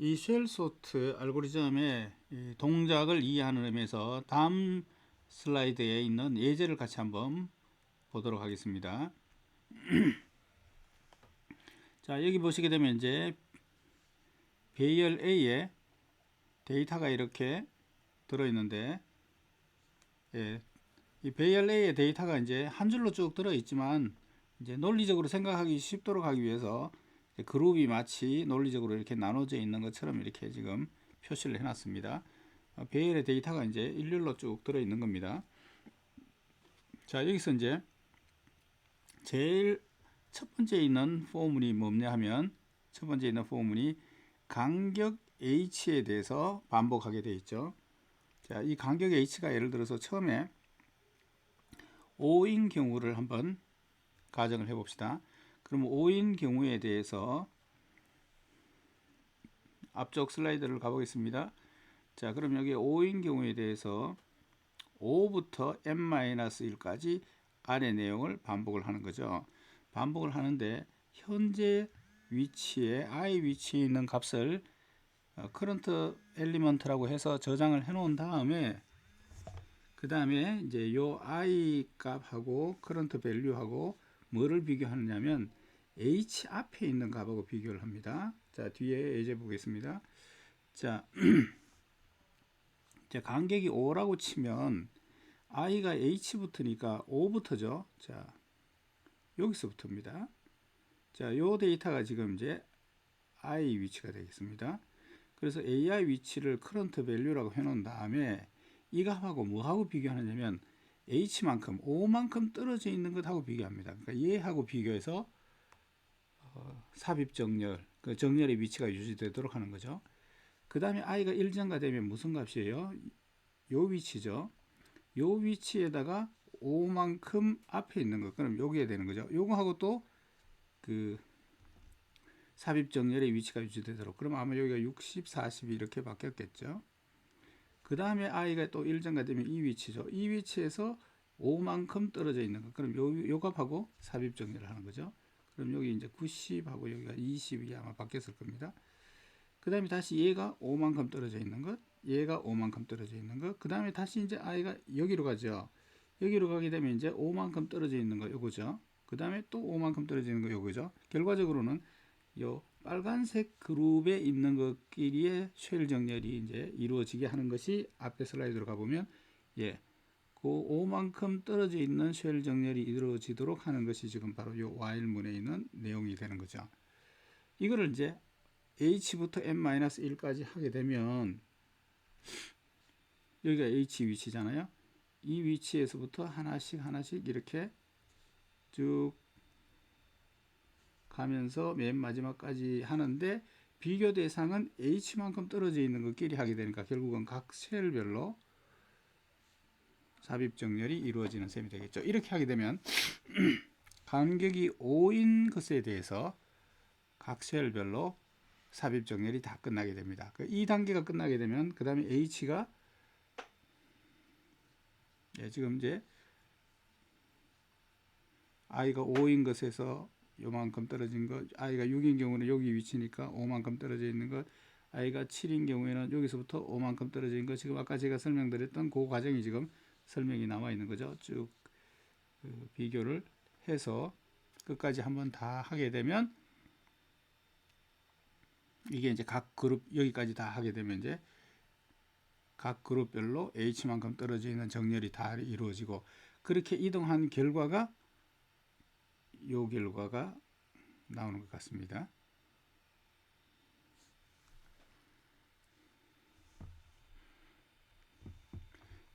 이 쉘 소트 알고리즘의 이 동작을 이해하는 의미에서 다음 슬라이드에 있는 예제를 같이 한번 보도록 하겠습니다. 자, 여기 보시게 되면 이제 배열 A에 데이터가 이렇게 들어 있는데 예, 이 배열 A의 데이터가 이제 한 줄로 쭉 들어 있지만 이제 논리적으로 생각하기 쉽도록 하기 위해서 그룹이 마치 논리적으로 이렇게 나눠져 있는 것처럼 이렇게 지금 표시를 해놨습니다. 어, 배열의 데이터가 이제 일렬로 쭉 들어 있는 겁니다. 자 여기서 이제 제일 첫 번째 있는 포문이 뭐냐 하면 첫 번째 있는 포문이 간격 h에 대해서 반복하게 되어 있죠. 자, 이 간격 h가 예를 들어서 처음에 5인 경우를 한번 가정을 해 봅시다. 그럼 5인 경우에 대해서 앞쪽 슬라이드를 가보겠습니다. 자, 그럼 여기 5인 경우에 대해서 5부터 n-1까지 아래 내용을 반복을 하는 거죠. 반복을 하는데 현재 위치에 i 위치에 있는 값을 커런트 엘리먼트라고 해서 저장을 해 놓은 다음에 그 다음에 이제 요 i 값하고 커런트 밸류하고 뭐를 비교하느냐면 h 앞에 있는 값하고 비교를 합니다. 자 뒤에 예제 보겠습니다. 자, 자 간격이 5라고 치면 i가 h부터니까 5부터죠. 자 여기서부터입니다. 자, 요 데이터가 지금 이제 i 위치가 되겠습니다. 그래서 ai 위치를 current value라고 해 놓은 다음에 이 값하고 뭐하고 비교하느냐면 h만큼 5만큼 떨어져 있는 것하고 비교합니다. 그러니까 얘하고 비교해서 어, 삽입 정렬, 그 정렬의 위치가 유지되도록 하는 거죠. 그 다음에 i가 1전가 되면 무슨 값이에요? 요 위치죠. 요 위치에다가 5만큼 앞에 있는 것, 그럼 여기에 되는 거죠. 요거하고 또 그 삽입 정렬의 위치가 유지되도록. 그럼 아마 여기가 60, 40이 이렇게 바뀌었겠죠. 그 다음에 i가 또 1전가 되면 이 위치죠. 이 위치에서 5만큼 떨어져 있는 것. 그럼 요, 요 값하고 삽입 정렬을 하는 거죠. 그럼 여기 이제 90하고 여기가 20이 아마 바뀌었을 겁니다. 그 다음에 다시 얘가 5만큼 떨어져 있는 것, 얘가 5만큼 떨어져 있는 것, 그 다음에 다시 이제 i가 여기로 가죠. 여기로 가게 되면 이제 5만큼 떨어져 있는 거 요거죠. 그 다음에 또 5만큼 떨어져 있는 거 요거죠. 결과적으로는 요 빨간색 그룹에 있는 것끼리의 쉘 정렬이 이제 이루어지게 하는 것이 앞에 슬라이드로 가보면 예, 그 5만큼 떨어져 있는 쉘 정렬이 이루어지도록 하는 것이 지금 바로 요 while문에 있는 내용이 되는 거죠. 이거를 이제 h부터 n-1까지 하게 되면 여기가 h 위치잖아요. 이 위치에서부터 하나씩 하나씩 이렇게 쭉 가면서 맨 마지막까지 하는데 비교 대상은 h만큼 떨어져 있는 것끼리 하게 되니까 결국은 각 셀별로 삽입 정렬이 이루어지는 셈이 되겠죠. 이렇게 하게 되면 간격이 5인 것에 대해서 각 셀별로 삽입 정렬이 다 끝나게 됩니다. 그이 단계가 끝나게 되면 그 다음에 h가 예, 지금 이제 i가 5인 것에서 요만큼 떨어진 것, i가 6인 경우는 여기 위치니까 5만큼 떨어져 있는 것, i가 7인 경우에는 여기서부터 5만큼 떨어진 것, 지금 아까 제가 설명드렸던 그 과정이 지금 설명이 나와 있는 거죠. 쭉 그 비교를 해서 끝까지 한번 다 하게 되면 이게 이제 각 그룹 여기까지 다 하게 되면 이제 각 그룹별로 H만큼 떨어져 있는 정렬이 다 이루어지고 그렇게 이동한 결과가 요 결과가 나오는 것 같습니다.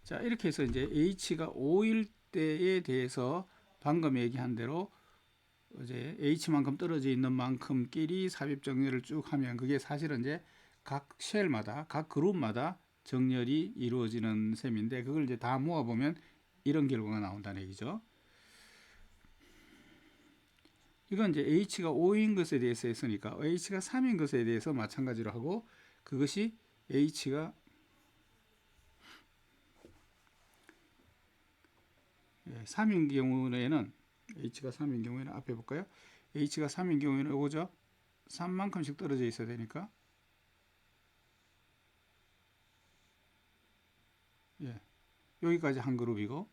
자 이렇게 해서 이제 H가 5일 때에 대해서 방금 얘기한 대로 이제 H만큼 떨어져 있는 만큼끼리 삽입 정렬을 쭉 하면 그게 사실은 이제 각 쉘마다 각 그룹마다 정렬이 이루어지는 셈인데 그걸 이제 다 모아 보면 이런 결과가 나온다는 얘기죠. 이건 이제 h가 5인 것에 대해서 했으니까 h가 3인 것에 대해서 마찬가지로 하고 그것이 h가 예, 3인 경우에는 h가 3인 경우에는 앞에 볼까요? h가 3인 경우에는 오죠 3만큼씩 떨어져 있어야 되니까 예. 여기까지 한 그룹이고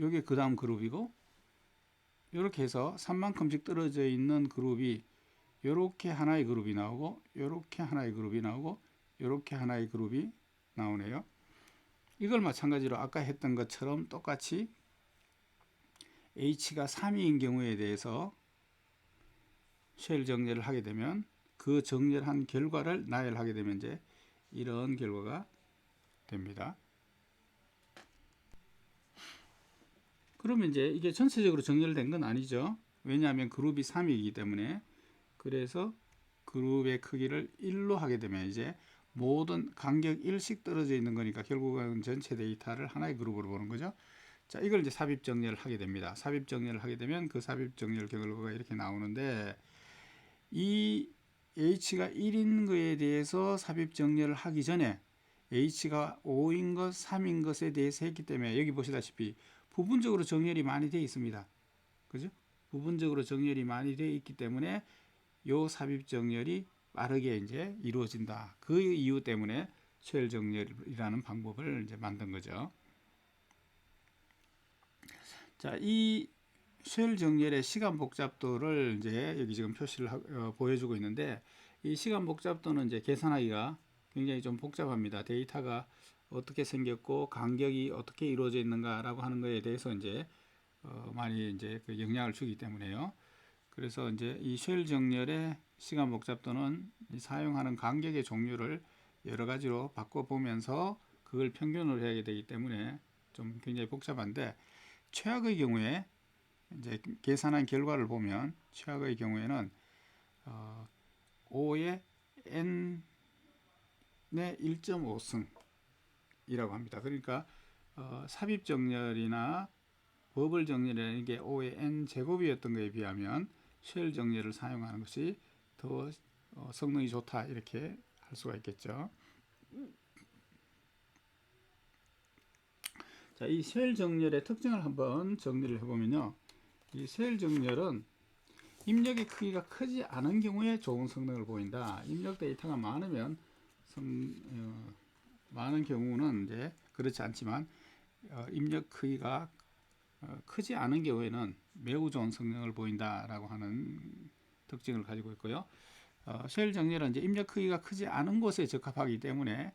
여기 그 다음 그룹이고 이렇게 해서 3만큼씩 떨어져 있는 그룹이 이렇게 하나의 그룹이 나오고 이렇게 하나의 그룹이 나오고 이렇게 하나의 그룹이 나오네요. 이걸 마찬가지로 아까 했던 것처럼 똑같이 H가 3위인 경우에 대해서 쉘 정렬을 하게 되면 그 정렬한 결과를 나열하게 되면 이제 이런 결과가 됩니다. 그러면 이제 이게 전체적으로 정렬된 건 아니죠. 왜냐하면 그룹이 3이기 때문에 그래서 그룹의 크기를 1로 하게 되면 이제 모든 간격 1씩 떨어져 있는 거니까 결국은 전체 데이터를 하나의 그룹으로 보는 거죠. 자, 이걸 이제 삽입 정렬을 하게 됩니다. 삽입 정렬을 하게 되면 그 삽입 정렬 결과가 이렇게 나오는데 이 h가 1인 거에 대해서 삽입 정렬을 하기 전에 h가 5인 것, 3인 것에 대해서 했기 때문에 여기 보시다시피 부분적으로 정렬이 많이 되어 있습니다. 그죠? 부분적으로 정렬이 많이 되어 있기 때문에 요 삽입 정렬이 빠르게 이제 이루어진다. 그 이유 때문에 쉘 정렬이라는 방법을 이제 만든 거죠. 자, 이쉘 정렬의 시간 복잡도를 이제 여기 지금 표시를 하, 어, 보여주고 있는데 이 시간 복잡도는 이제 계산하기가 굉장히 좀 복잡합니다. 데이터가 어떻게 생겼고 간격이 어떻게 이루어져 있는가라고 하는 것에 대해서 이제 어, 많이 이제 그 영향을 주기 때문에요. 그래서 이제 이 쉘 정렬의 시간 복잡도는 사용하는 간격의 종류를 여러 가지로 바꿔 보면서 그걸 평균으로 해야 되기 때문에 좀 굉장히 복잡한데 최악의 경우에 이제 계산한 결과를 보면 최악의 경우에는 어, 5의 n의 1.5승이라고 합니다. 그러니까 어, 삽입 정렬이나 버블 정렬이라는 게 5의 n 제곱이었던 것에 비하면 쉘 정렬을 사용하는 것이 더 어, 성능이 좋다 이렇게 할 수가 있겠죠. 자, 이쉘 정렬의 특징을 한번 정리를 해보면요. 이쉘 정렬은 입력의 크기가 크지 않은 경우에 좋은 성능을 보인다. 입력 데이터가 많으면 성, 어, 많은 경우는 이제 그렇지 않지만 어, 입력 크기가 어, 크지 않은 경우에는 매우 좋은 성능을 보인다라고 하는 특징을 가지고 있고요. 어, 쉘 정렬은 이제 입력 크기가 크지 않은 곳에 적합하기 때문에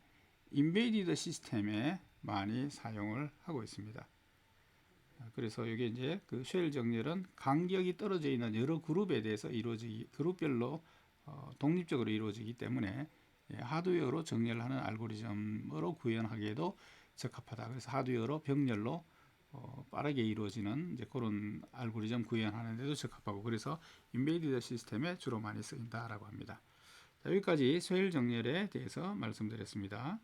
인베디드 시스템에 많이 사용을 하고 있습니다. 그래서 이게 이제 그 쉘 정렬은 간격이 떨어져 있는 여러 그룹에 대해서 이루어지기 그룹별로 어, 독립적으로 이루어지기 때문에 예, 하드웨어로 정렬하는 알고리즘으로 구현하기에도 적합하다. 그래서 하드웨어로 병렬로 어, 빠르게 이루어지는 이제 그런 알고리즘 구현하는 데도 적합하고 그래서 인베디드 시스템에 주로 많이 쓰인다라고 합니다. 자, 여기까지 쉘 정렬에 대해서 말씀드렸습니다.